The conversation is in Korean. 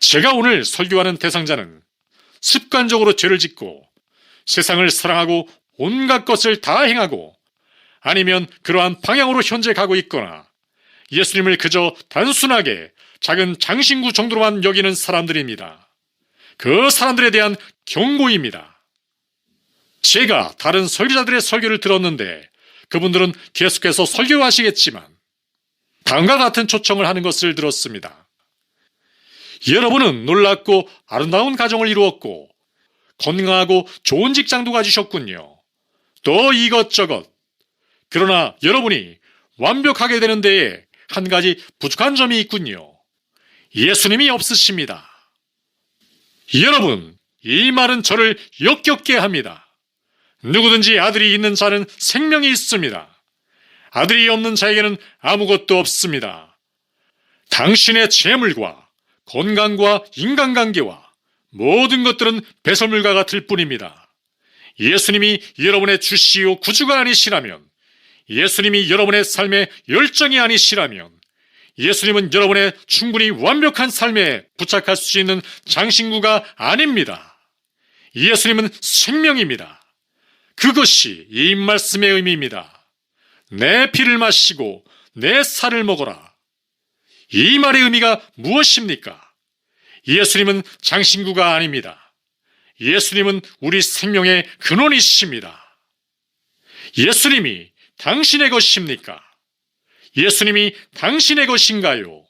제가 오늘 설교하는 대상자는 습관적으로 죄를 짓고 세상을 사랑하고 온갖 것을 다 행하고 아니면 그러한 방향으로 현재 가고 있거나 예수님을 그저 단순하게 작은 장신구 정도로만 여기는 사람들입니다. 그 사람들에 대한 경고입니다. 제가 다른 설교자들의 설교를 들었는데 그분들은 계속해서 설교하시겠지만 다음과 같은 초청을 하는 것을 들었습니다. 여러분은 놀랍고 아름다운 가정을 이루었고 건강하고 좋은 직장도 가지셨군요. 또 이것저것. 그러나 여러분이 완벽하게 되는 데에 한 가지 부족한 점이 있군요. 예수님이 없으십니다. 여러분, 이 말은 저를 역겹게 합니다. 누구든지 아들이 있는 자는 생명이 있습니다. 아들이 없는 자에게는 아무것도 없습니다. 당신의 재물과 건강과 인간관계와 모든 것들은 배설물과 같을 뿐입니다. 예수님이 여러분의 주시오 구주가 아니시라면, 예수님이 여러분의 삶의 열정이 아니시라면, 예수님은 여러분의 충분히 완벽한 삶에 부착할 수 있는 장신구가 아닙니다. 예수님은 생명입니다. 그것이 이 말씀의 의미입니다. 내 피를 마시고 내 살을 먹어라. 이 말의 의미가 무엇입니까? 예수님은 장신구가 아닙니다. 예수님은 우리 생명의 근원이십니다. 예수님이 당신의 것입니까? 예수님이 당신의 것인가요?